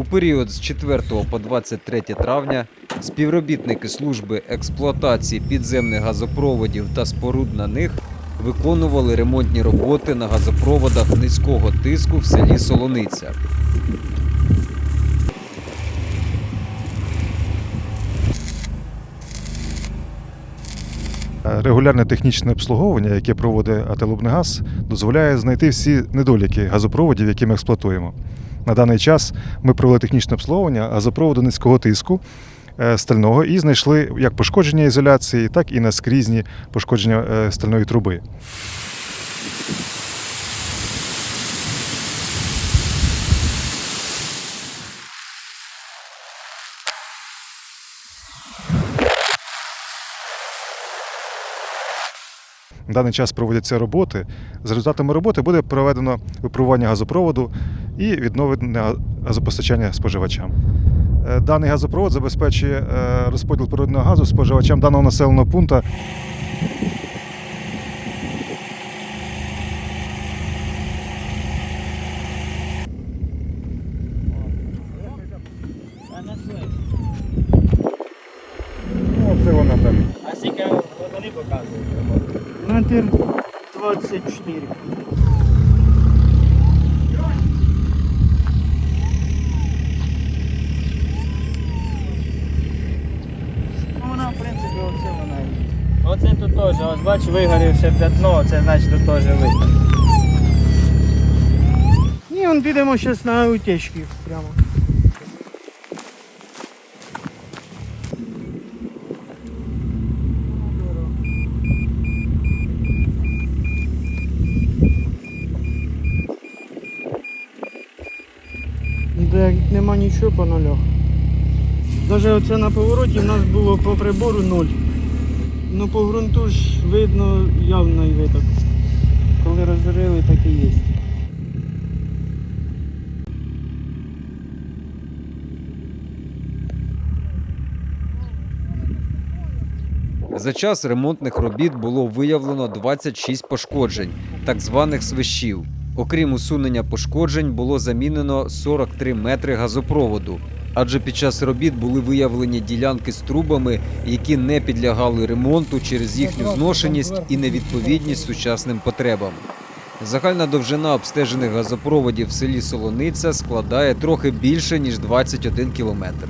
У період з 4 по 23 травня співробітники служби експлуатації підземних газопроводів та споруд на них виконували ремонтні роботи на газопроводах низького тиску в селі Солониця. Регулярне технічне обслуговування, яке проводить Ателубнегаз, дозволяє знайти всі недоліки газопроводів, які ми експлуатуємо. На даний час ми провели технічне обслуговування газопроводу низького тиску е, стального і знайшли як пошкодження ізоляції, так і наскрізні пошкодження е, стальної труби. На даний час проводяться роботи. За результатами роботи буде проведено випробування газопроводу і відновлення газопостачання споживачам. Е, Даний газопровод забезпечує е, розподіл природного газу споживачам даного населеного пункту. Оце вона там. А скільки вони показують? Метр 24. Ну вона, в принципі, оце вона. Оце тут теж, ось бач, вигорівше п'ятно, це значить тут теж видно. Ні, он підемо зараз на утечки прямо. Де нема нічого по нулях. Даже оце на повороті в нас було по прибору ноль. Ну по ґрунту ж видно явний виток. Коли розрили, так і є. За час ремонтних робіт було виявлено 26 пошкоджень, так званих свищів. Окрім усунення пошкоджень, було замінено 43 метри газопроводу. Адже під час робіт були виявлені ділянки з трубами, які не підлягали ремонту через їхню зношеність і невідповідність сучасним потребам. Загальна довжина обстежених газопроводів в селі Солониця складає трохи більше ніж 21 кілометр.